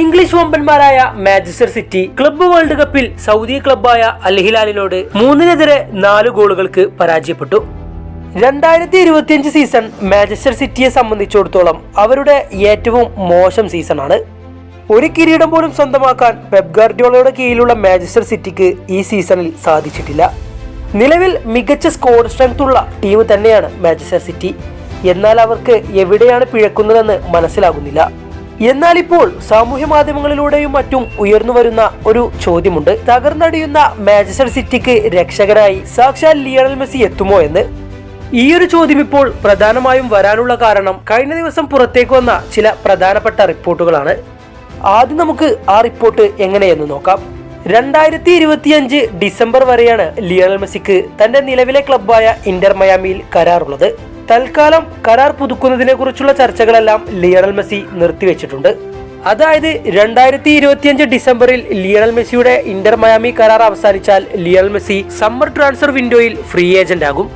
English വമ്പന്മാരായ Manchester City club world കപ്പിൽ Saudi ക്ലബ്ബായ അൽഹിലാലിനോട് മൂന്നിനെതിരെ നാല് ഗോളുകൾക്ക് പരാജയപ്പെട്ടു. രണ്ടായിരത്തി ഇരുപത്തിയഞ്ച് സീസൺ മാഞ്ചസ്റ്റർ സിറ്റിയെ സംബന്ധിച്ചിടത്തോളം അവരുടെ ഏറ്റവും മോശം സീസണാണ്. ഒരു കിരീടം പോലും സ്വന്തമാക്കാൻ പെപ് ഗാർഡിയോളയുടെ കീഴിലുള്ള മാഞ്ചസ്റ്റർ സിറ്റിക്ക് ഈ സീസണിൽ സാധിച്ചിട്ടില്ല. നിലവിൽ മികച്ച സ്കോർ സ്ട്രെങ്ത് ഉള്ള ടീം തന്നെയാണ് മാഞ്ചസ്റ്റർ സിറ്റി. എന്നാൽ അവർക്ക് എവിടെയാണ് പിഴക്കുന്നതെന്ന് മനസ്സിലാകുന്നില്ല. എന്നാൽ ഇപ്പോൾ സാമൂഹ്യ മാധ്യമങ്ങളിലൂടെയും മറ്റും ഉയർന്നു വരുന്ന ഒരു ചോദ്യമുണ്ട്. തകർന്നടിയുന്ന മാഞ്ചസ്റ്റർ സിറ്റിക്ക് രക്ഷകരായി സാക്ഷാൽ ലിയണൽ മെസ്സി എത്തുമോ എന്ന്? ഈ ഒരു ചോദ്യം ഇപ്പോൾ പ്രധാനമായും വരാനുള്ള കാരണം കഴിഞ്ഞ ദിവസം പുറത്തേക്ക് വന്ന ചില പ്രധാനപ്പെട്ട റിപ്പോർട്ടുകളാണ്. ആദ്യം നമുക്ക് ആ റിപ്പോർട്ട് എങ്ങനെയെന്ന് നോക്കാം. രണ്ടായിരത്തി ഇരുപത്തിയഞ്ച് ഡിസംബർ വരെയാണ് ലിയണൽ മെസ്സിക്ക് തന്റെ നിലവിലെ ക്ലബ്ബായ ഇന്റർ മയാമിയിൽ കരാറുള്ളത്. തൽക്കാലം കരാർ പുതുക്കുന്നതിനെ കുറിച്ചുള്ള ചർച്ചകളെല്ലാം ലിയണൽ മെസ്സി നിർത്തിവെച്ചിട്ടുണ്ട്. അതായത് രണ്ടായിരത്തി ഇരുപത്തിയഞ്ച് ഡിസംബറിൽ ലിയണൽ മെസ്സിയുടെ ഇന്റർ മയാമി കരാർ അവസാനിച്ചാൽ ലിയണൽ മെസ്സി സമ്മർ ട്രാൻസ്ഫർ വിൻഡോയിൽ ഫ്രീ ഏജന്റ് ആകും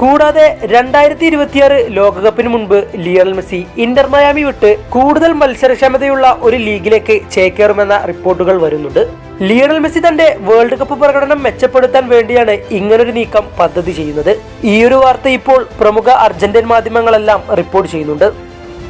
കൂടാതെ രണ്ടായിരത്തി ഇരുപത്തിയാറ് ലോകകപ്പിന് മുൻപ് ലിയണൽ മെസ്സി ഇന്റർ മയാമി വിട്ട് കൂടുതൽ മത്സരക്ഷമതയുള്ള ഒരു ലീഗിലേക്ക് ചേക്കേറുമെന്ന റിപ്പോർട്ടുകൾ വരുന്നുണ്ട്. ലിയണൽ മെസ്സി തന്റെ വേൾഡ് കപ്പ് പ്രകടനം മെച്ചപ്പെടുത്താൻ വേണ്ടിയാണ് ഇങ്ങനൊരു നീക്കം പദ്ധതി ചെയ്യുന്നത്. ഈ ഒരു വാർത്ത ഇപ്പോൾ പ്രമുഖ അർജന്റീൻ മാധ്യമങ്ങളെല്ലാം റിപ്പോർട്ട് ചെയ്യുന്നുണ്ട്.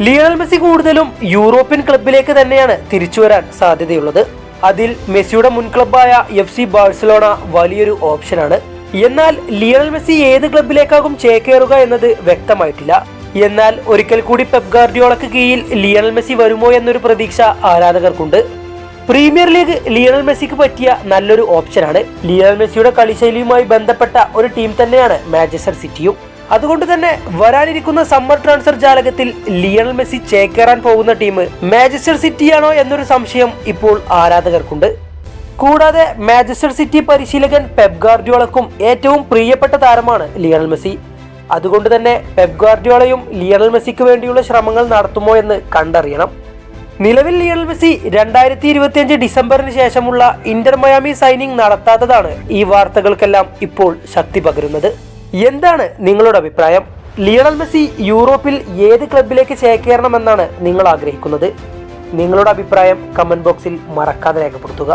ലിയണൽ മെസ്സി കൂടുതലും യൂറോപ്യൻ ക്ലബിലേക്ക് തന്നെയാണ് തിരിച്ചു വരാൻ സാധ്യതയുള്ളത്. അതിൽ മെസ്സിയുടെ മുൻ ക്ലബായ എഫ് സി ബാഴ്സലോണ വലിയൊരു ഓപ്ഷനാണ്. എന്നാൽ ലിയണൽ മെസ്സി ഏത് ക്ലബിലേക്കാകും ചേക്കേറുക എന്നത് വ്യക്തമായിട്ടില്ല. എന്നാൽ ഒരിക്കൽ കൂടി പെപ് ഗാർഡിയോളക്ക് കീഴിൽ ലിയണൽ മെസ്സി വരുമോ എന്നൊരു പ്രതീക്ഷ ആരാധകർക്കുണ്ട്. പ്രീമിയർ ലീഗ് ലിയണൽ മെസ്സിക്ക് പറ്റിയ നല്ലൊരു ഓപ്ഷനാണ്. ലിയണൽ മെസ്സിയുടെ കളിശൈലിയുമായി ബന്ധപ്പെട്ട ഒരു ടീം തന്നെയാണ് മാഞ്ചസ്റ്റർ സിറ്റിയും. അതുകൊണ്ട് തന്നെ വരാനിരിക്കുന്ന സമ്മർ ട്രാൻസ്ഫർ ജാലകത്തിൽ ലിയണൽ മെസ്സി ചേക്കേറാൻ പോകുന്ന ടീം മാഞ്ചസ്റ്റർ സിറ്റിയാണോ എന്നൊരു സംശയം ഇപ്പോൾ ആരാധകർക്കുണ്ട്. കൂടാതെ മാഞ്ചസ്റ്റർ സിറ്റി പരിശീലകൻ പെപ് ഗാർഡിയോളക്കും ഏറ്റവും പ്രിയപ്പെട്ട താരമാണ് ലിയണൽ മെസ്സി. അതുകൊണ്ട് തന്നെ പെപ് ഗാർഡിയോളയും ലിയണൽ മെസ്സിക്ക് വേണ്ടിയുള്ള ശ്രമങ്ങൾ നടത്തുമോ എന്ന് കണ്ടറിയണം. നിലവിൽ ലിയണൽ മെസ്സി രണ്ടായിരത്തി ഇരുപത്തിയഞ്ച് ഡിസംബറിന് ശേഷമുള്ള ഇന്റർ മയാമി സൈനിങ് നടത്താത്തതാണ് ഈ വാർത്തകൾക്കെല്ലാം ഇപ്പോൾ ശക്തി പകരുന്നത്. എന്താണ് നിങ്ങളുടെ അഭിപ്രായം? ലിയണൽ മെസ്സി യൂറോപ്പിൽ ഏത് ക്ലബിലേക്ക് ചേക്കേറണമെന്നാണ് നിങ്ങൾ ആഗ്രഹിക്കുന്നത്? നിങ്ങളുടെ അഭിപ്രായം കമന്റ് ബോക്സിൽ മറക്കാതെ രേഖപ്പെടുത്തുക.